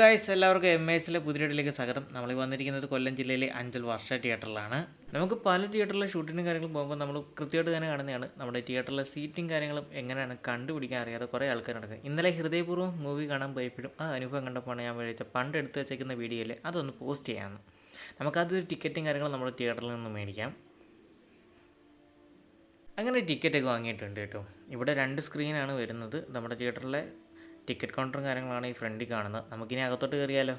Guys എല്ലാവർക്കും M എസിലെ പുതിയടിലേക്ക് സ്വാഗതം. നമ്മൾ വന്നിരിക്കുന്നത് കൊല്ലം ജില്ലയിലെ അഞ്ചൽ വർഷ തിയേറ്ററിലാണ്. നമുക്ക് പല തിയേറ്ററിലെ ഷൂട്ടിങ്ങും കാര്യങ്ങളും പോകുമ്പോൾ നമ്മൾ കൃത്യമായിട്ട് തന്നെ കാണുന്നതാണ്. നമ്മുടെ തിയേറ്ററിലെ സീറ്റും കാര്യങ്ങളും എങ്ങനെയാണ് കണ്ടുപിടിക്കാൻ അറിയാതെ കുറേ നടക്കുക. ഇന്നലെ ഹൃദയപൂർവം മൂവി കാണാൻ പോയപ്പോഴും ആ അനുഭവം കണ്ടപ്പോൾ ഞാൻ വിളിച്ച പണ്ട് എടുത്ത് വെച്ചേക്കുന്ന വീഡിയോയിൽ അതൊന്ന് പോസ്റ്റ് ചെയ്യാമെന്ന് നമുക്കതൊരു ടിക്കറ്റും കാര്യങ്ങളും നമ്മുടെ തിയേറ്ററിൽ നിന്ന് മേടിക്കാം. അങ്ങനെ ടിക്കറ്റൊക്കെ വാങ്ങിയിട്ടുണ്ട് കേട്ടോ. ഇവിടെ രണ്ട് സ്ക്രീനാണ് വരുന്നത്. നമ്മുടെ തിയേറ്ററിലെ ടിക്കറ്റ് കൗണ്ടറും കാര്യങ്ങളാണ് ഈ ഫ്രണ്ടിൽ കാണുന്നത്. നമുക്കിനി അകത്തോട്ട് കയറിയാലോ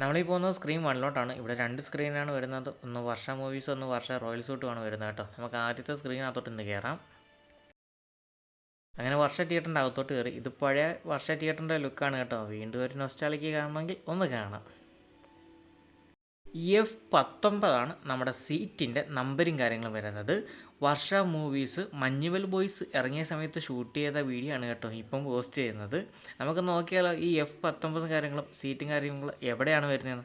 നമ്മളീ പോകുന്നത് സ്ക്രീൻ വണ്ണിലോട്ടാണ് ഇവിടെ രണ്ട് സ്ക്രീനാണ് വരുന്നത്. ഒന്ന് വർഷ മൂവീസ് ഒന്ന് വർഷ റോയൽ സൂട്ടുമാണ് വരുന്നത് കേട്ടോ. നമുക്ക് ആദ്യത്തെ സ്ക്രീനകത്തോട്ട് ഇന്ന് കയറാം അങ്ങനെ വർഷ തിയേറ്ററിന്റെ അകത്തോട്ട് കയറി ഇത് പഴയ വർഷ തിയേറ്ററിന്റെ ലുക്കാണ് കേട്ടോ. വീണ്ടും ഒരു നൊസ്റ്റാളിക്ക് കാണണമെങ്കിൽ ഒന്ന് കാണാം. എഫ് പത്തൊമ്പതാണ് നമ്മുടെ സീറ്റിന്റെ നമ്പരും കാര്യങ്ങളും വരുന്നത്. വർഷ മൂവീസ് മഞ്ഞുവൽ ബോയ്സ് ഇറങ്ങിയ സമയത്ത് ഷൂട്ട് ചെയ്ത വീഡിയോ ആണ് കേട്ടോ ഇപ്പം പോസ്റ്റ് ചെയ്യുന്നത്. നമുക്ക് നോക്കിയാലോ ഈ എഫ് പത്തൊമ്പത് കാര്യങ്ങളും സീറ്റും കാര്യങ്ങളും എവിടെയാണ് വരുന്നത്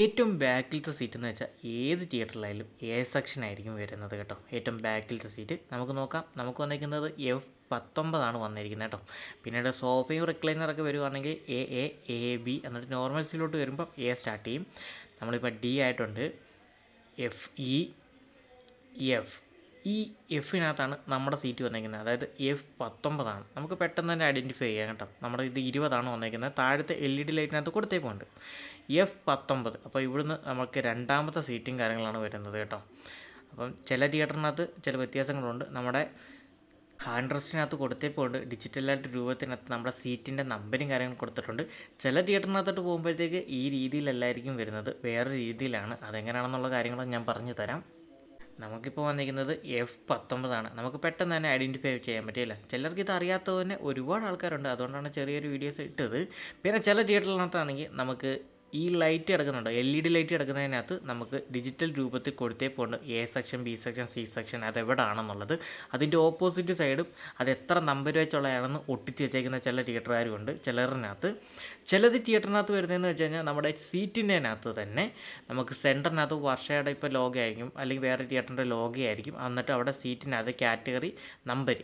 ഏറ്റവും ബാക്കിലത്തെ സീറ്റ് എന്ന് വെച്ചാൽ ഏത് തിയേറ്ററിലായാലും എ സെക്ഷൻ ആയിരിക്കും വരുന്നത് കേട്ടോ. ഏറ്റവും ബാക്കിലത്തെ സീറ്റ്. നമുക്ക് നോക്കാം. നമുക്ക് വന്നിരിക്കുന്നത് എഫ് പത്തൊമ്പതാണ് വന്നിരിക്കുന്നത് കേട്ടോ. പിന്നീട് സോഫയും റിക്ലൈനറൊക്കെ വരുവാണെങ്കിൽ എ എ എ ബി എന്നിട്ട് നോർമൽ സീറ്റിലോട്ട് വരുമ്പോൾ എ സ്റ്റാർട്ട് ചെയ്യും. നമ്മളിപ്പോൾ ഡി ആയിട്ടുണ്ട്. എഫ് ഇ എഫ് ഈ എഫിനകത്താണ് നമ്മുടെ സീറ്റ് വന്നിരിക്കുന്നത്. അതായത് എഫ് പത്തൊമ്പതാണ്. നമുക്ക് പെട്ടെന്ന് തന്നെ ഐഡന്റിഫൈ ചെയ്യാം കേട്ടോ. നമ്മുടെ ഇത് ഇരുപതാണ് വന്നിരിക്കുന്നത്. താഴത്തെ എൽ ഇ ഡി ലൈറ്റിനകത്ത് കൊടുത്തേക്കുണ്ട് എഫ് പത്തൊമ്പത്. അപ്പോൾ ഇവിടുന്ന് നമുക്ക് രണ്ടാമത്തെ സീറ്റും കാര്യങ്ങളാണ് വരുന്നത് കേട്ടോ. അപ്പം ചില തിയേറ്ററിനകത്ത് ചില വ്യത്യാസങ്ങളുണ്ട്. നമ്മുടെ ഹാൻഡ് റെസ്റ്റിനകത്ത് കൊടുത്തേപ്പോണ്ട് ഡിജിറ്റലായിട്ട് രൂപത്തിനകത്ത് നമ്മുടെ സീറ്റിന്റെ നമ്പരും കാര്യങ്ങളും കൊടുത്തിട്ടുണ്ട്. ചില തിയേറ്ററിനകത്തോട്ട് പോകുമ്പോഴത്തേക്ക് ഈ രീതിയിലല്ലായിരിക്കും വരുന്നത്. വേറെ രീതിയിലാണ്. അതെങ്ങനെയാണെന്നുള്ള കാര്യങ്ങളും ഞാൻ പറഞ്ഞു തരാം. നമുക്കിപ്പോൾ വന്നിരിക്കുന്നത് എഫ് പത്തൊമ്പതാണ് നമുക്ക് പെട്ടെന്ന് തന്നെ ഐഡന്റിഫൈ ചെയ്യാൻ പറ്റില്ല. ചിലർക്ക് ഇത് അറിയാത്തത് ഒരുപാട് ആൾക്കാരുണ്ട്. അതുകൊണ്ടാണ് ചെറിയൊരു വീഡിയോസ് ഇട്ടത്. പിന്നെ ചില തിയേറ്ററിനകത്താണെങ്കിൽ നമുക്ക് ഈ ലൈറ്റ് കിടക്കുന്നുണ്ട്? എൽ ഇ ഡി ലൈറ്റ് കിടക്കുന്നതിനകത്ത് നമുക്ക് ഡിജിറ്റൽ രൂപത്തിൽ കൊടുത്തേ പോകേണ്ട. A section B section C section അത് എവിടെയാണെന്നുള്ളത് അതിന്റെ ഓപ്പോസിറ്റ് സൈഡും അത് എത്ര നമ്പർ വെച്ചുള്ളതാണെന്ന് ഒട്ടിച്ച് വെച്ചേക്കുന്ന ചില തിയേറ്ററുകാരുമുണ്ട് ചിലറിനകത്ത് ചിലത് തിയേറ്ററിനകത്ത് വരുന്നതെന്ന് വെച്ച് കഴിഞ്ഞാൽ നമ്മുടെ സീറ്റിന്റെനകത്ത് തന്നെ നമുക്ക് സെന്ററിനകത്ത് വർഷയുടെ ഇപ്പോൾ ലോഗോ ആയിരിക്കും അല്ലെങ്കിൽ വേറെ തിയേറ്ററിന്റെ ലോഗോ ആയിരിക്കും എന്നിട്ട് അവിടെ സീറ്റിനകത്ത് കാറ്റഗറി നമ്പർ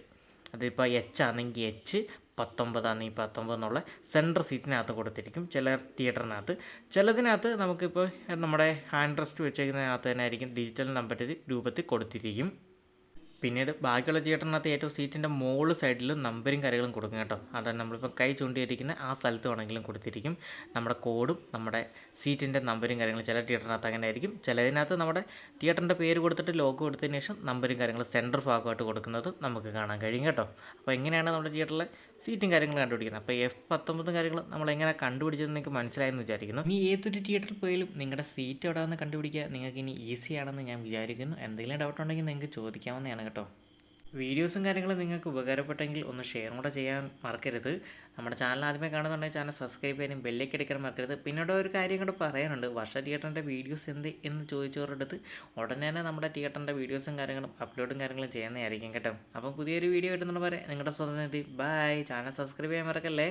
അതിപ്പോൾ എച്ച് ആണെങ്കിൽ എച്ച് പത്തൊമ്പതാണ് ഈ പത്തൊമ്പത് എന്നുള്ള സെൻട്രൽ സീറ്റിനകത്ത് കൊടുത്തിരിക്കും. ചില തിയേറ്ററിനകത്ത് ചിലതിനകത്ത് നമുക്കിപ്പോൾ നമ്മുടെ ഹാൻഡ് റെസ്റ്റ് വെച്ചേക്കുന്നതിനകത്ത് തന്നെ ആയിരിക്കും ഡിജിറ്റൽ നമ്പർ രൂപത്തിൽ കൊടുത്തിരിക്കും. പിന്നീട് ബാക്കിയുള്ള തിയേറ്ററിനകത്ത് ഏറ്റവും സീറ്റിന്റെ മുകളിൽ സൈഡിലും നമ്പരും കാര്യങ്ങളും കൊടുക്കും കേട്ടോ. അതാണ് നമ്മളിപ്പോൾ കൈ ചൂണ്ടിയിരിക്കുന്ന ആ സ്ഥലത്ത് വേണമെങ്കിലും കൊടുത്തിരിക്കും. നമ്മുടെ കോഡും നമ്മുടെ സീറ്റിന്റെ നമ്പരും കാര്യങ്ങളും ചില തിയേറ്ററിനകത്ത് അങ്ങനെ ആയിരിക്കും. ചിലതിനകത്ത് നമ്മുടെ തിയേറ്ററിന്റെ പേര് കൊടുത്തിട്ട് ലോഗോ കൊടുത്തതിന് ശേഷം നമ്പരും കാര്യങ്ങളും സെന്റർ ഭാഗമായിട്ട് കൊടുക്കുന്നത് നമുക്ക് കാണാൻ കഴിയും കേട്ടോ. അപ്പോൾ എങ്ങനെയാണ് നമ്മുടെ തിയേറ്ററിലെ സീറ്റും കാര്യങ്ങളും കണ്ടുപിടിക്കുന്നത്? അപ്പോൾ എഫ് പത്തൊമ്പതും കാര്യങ്ങളും നമ്മൾ എങ്ങനെ കണ്ടുപിടിച്ചതെന്ന് നിങ്ങൾക്ക് മനസ്സിലായെന്ന് വിചാരിക്കുന്നു. ഇനി ഏതൊരു തിയേറ്ററിൽ പോയാലും നിങ്ങളുടെ സീറ്റ് എവിടെ എവിടെയാണെന്ന് കണ്ടുപിടിക്കുക നിങ്ങൾക്ക് ഇനി ഈസി ആണെന്ന് ഞാൻ വിചാരിക്കുന്നു. എന്തെങ്കിലും ഡൗട്ട് ഉണ്ടെങ്കിൽ നിങ്ങൾക്ക് ചോദിക്കാവുന്നതാണ് കേട്ടോ. വീഡിയോസും കാര്യങ്ങളും നിങ്ങൾക്ക് ഉപകാരപ്പെട്ടെങ്കിൽ ഒന്ന് ഷെയർ കൂടെ ചെയ്യാൻ മറക്കരുത്. നമ്മുടെ ചാനൽ ആദ്യമേ കാണുന്നുണ്ടെങ്കിൽ ചാനൽ സബ്സ്ക്രൈബ് ചെയ്യാനും ബെല്ലേക്ക് അടിക്കാൻ മറക്കരുത്. പിന്നീട് ഒരു കാര്യം കൂടെ പറയാനുണ്ട്. വർഷ തിയേറ്ററിന്റെ വീഡിയോസ് എന്ത് എന്ന് ചോദിച്ചവരുടെ ഉടനെ തന്നെ നമ്മുടെ തിയേറ്ററിന്റെ വീഡിയോസും കാര്യങ്ങളും അപ്ലോഡും കാര്യങ്ങളും ചെയ്യുന്നതായിരിക്കും കേട്ടോ. അപ്പം പുതിയൊരു വീഡിയോ കിട്ടുന്നുണ്ട് പറയാം നിങ്ങളുടെ സ്വന്തം ബൈ ചാനൽ സബ്സ്ക്രൈബ് ചെയ്യാൻ മറക്കല്ലേ?